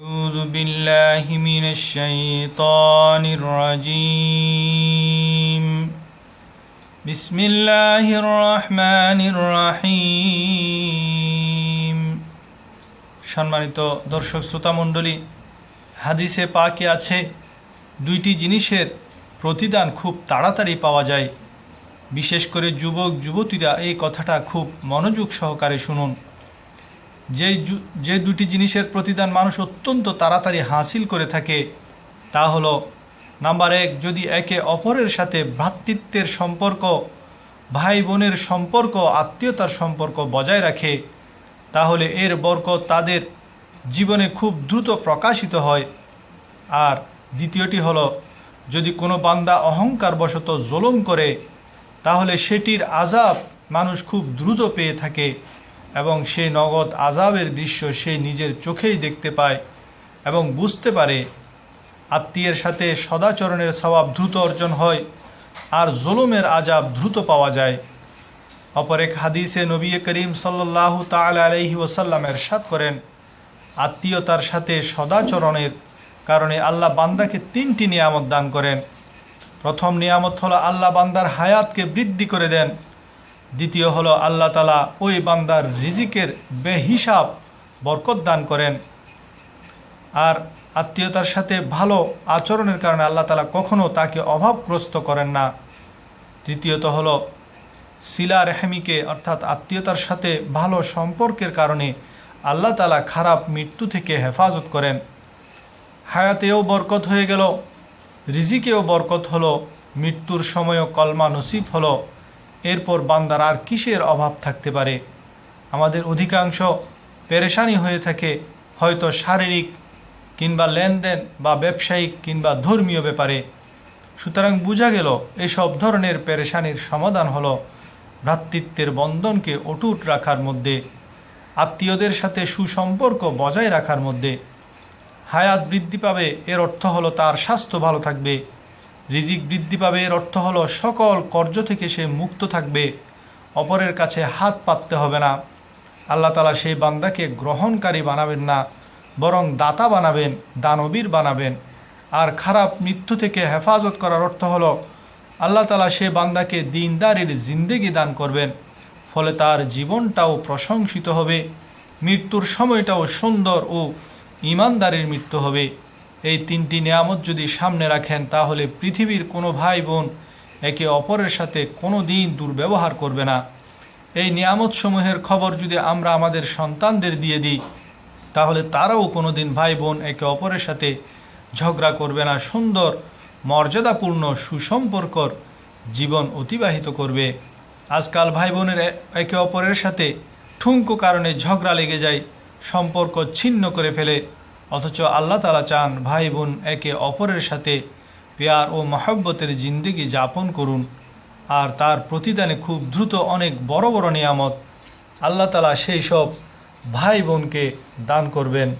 أعوذ بالله من الشيطان الرجيم بسم الله الرحمن الرحيم সম্মানিত দর্শক শ্রোতা মণ্ডলী হাদিসে পাকে আছে দুইটি জিনিসের প্রতিদান খুব তাড়াতাড়ি পাওয়া যায় বিশেষ করে যুবক যুবতীরা এই কথাটা খুব মনোযোগ সহকারে শুনুন যে যে দুটি জিনিসের প্রতিদান মানুষ অত্যন্ত তাড়াতাড়ি হাসিল করে থাকে, তা হলো, নাম্বার এক, যদি একে অপরের সাথে ভ্রাতৃত্বের সম্পর্ক ভাই বোনের সম্পর্ক, আত্মীয়তার সম্পর্ক বজায় রাখে, তাহলে এর বরকত তাদের জীবনে খুব দ্রুত প্রকাশিত হয়। আর দ্বিতীয়টি হলো, যদি কোনো বান্দা অহংকার বশত জুলুম করে, তাহলে সেটির আজাব মানুষ খুব দ্রুত পেয়ে থাকে। এবং সে নগদ আজাবের দৃশ্য সে নিজের চোখেই দেখতে পায় এবং বুঝতে পারে আত্মীয়ের সাথে সদাচরণের স্বভাব দ্রুত অর্জন হয় আর জুলুমের আজাব দ্রুত পাওয়া যায়। অপর এক হাদিসে নবী করিম সাল্লাহ তাল আলহি ওসাল্লামের এরশাদ করেন আত্মীয়তার সাথে সদাচরণের কারণে আল্লাহ বান্দাকে তিনটি নিয়ামত দান করেন। প্রথম নিয়ামত হলো আল্লাহ বান্দার হায়াতকে বৃদ্ধি করে দেন। দ্বিতীয় হলো আল্লাহ তালা ওই বান্দার রিজিকের বেহিসাব বরকত দান করেন। আর আত্মীয়তার সাথে ভালো আচরণের কারণে আল্লাহ তালা কখনও তাকে অভাবগ্রস্ত করেন না। তৃতীয়ত হলো শিলা রেহমিকে অর্থাৎ আত্মীয়তার সাথে ভালো সম্পর্কের কারণে আল্লাহ তালা খারাপ মৃত্যু থেকে হেফাজত করেন। হায়াতেও বরকত হয়ে গেল, রিজিকেও বরকত হলো, মৃত্যুর সময়ও কলমা নসিব হলো। এরপর বান্দার আর কিসের অভাব থাকতে পারে? আমাদের অধিকাংশ পেরেশানি হয়ে থাকে হয়তো শারীরিক কিংবা লেনদেন বা ব্যবসায়িক কিংবা ধর্মীয় ব্যাপারে। সুতরাং বোঝা গেল, এসব ধরনের পেরেশানির সমাধান হলো ভ্রাতৃত্বের বন্ধনকে অটুট রাখার মধ্যে, আত্মীয়দের সাথে সুসম্পর্ক বজায় রাখার মধ্যে। হায়াত বৃদ্ধি পাবে, এর অর্থ হলো তার স্বাস্থ্য ভালো থাকবে। রিজিক বৃদ্ধি পাবে, এর অর্থ হলো সকল কর্য থেকে সে মুক্ত থাকবে। অপরের কাছে হাত পাততে হবে না। আল্লাহ তালা সেই বান্দাকে গ্রহণকারী বানাবেন না, বরং দাতা বানাবেন, দানবীর বানাবেন। আর খারাপ মৃত্যু থেকে হেফাজত করার অর্থ হলো, আল্লাহ তালা সে বান্দাকে দিনদারির জিন্দেগি দান করবেন, ফলে তার জীবনটাও প্রশংসিত হবে, মৃত্যুর সময়টাও সুন্দর ও ইমানদারির মৃত্যু হবে। এই তিনটি নিয়ামত যদি সামনে রাখেন, তাহলে পৃথিবীর কোনো ভাই বোন একে অপরের সাথে কোনো দিন দুর্ব্যবহার করবে না। এই নিয়ামতসমূহের খবর যদি আমরা আমাদের সন্তানদের দিয়ে দিই, তাহলে তারাও কোনো দিন ভাই বোন একে অপরের সাথে ঝগড়া করবে না। সুন্দর, মর্যাদাপূর্ণ, সুসম্পর্কর জীবন অতিবাহিত করবে। আজকাল ভাই বোনের একে অপরের সাথে ঠুঙ্কো কারণে ঝগড়া লেগে যায়, সম্পর্ক ছিন্ন করে ফেলে। অথচ আল্লাহ তালা চান ভাই বোন একে অপরের সাথে পেয়ার ও মহব্বতের জিন্দিগি যাপন করুন। আর তার প্রতিদানে খুব দ্রুত অনেক বড় বড় নিয়ামত আল্লাহ তালা সেই সব ভাই বোনকে দান করবেন।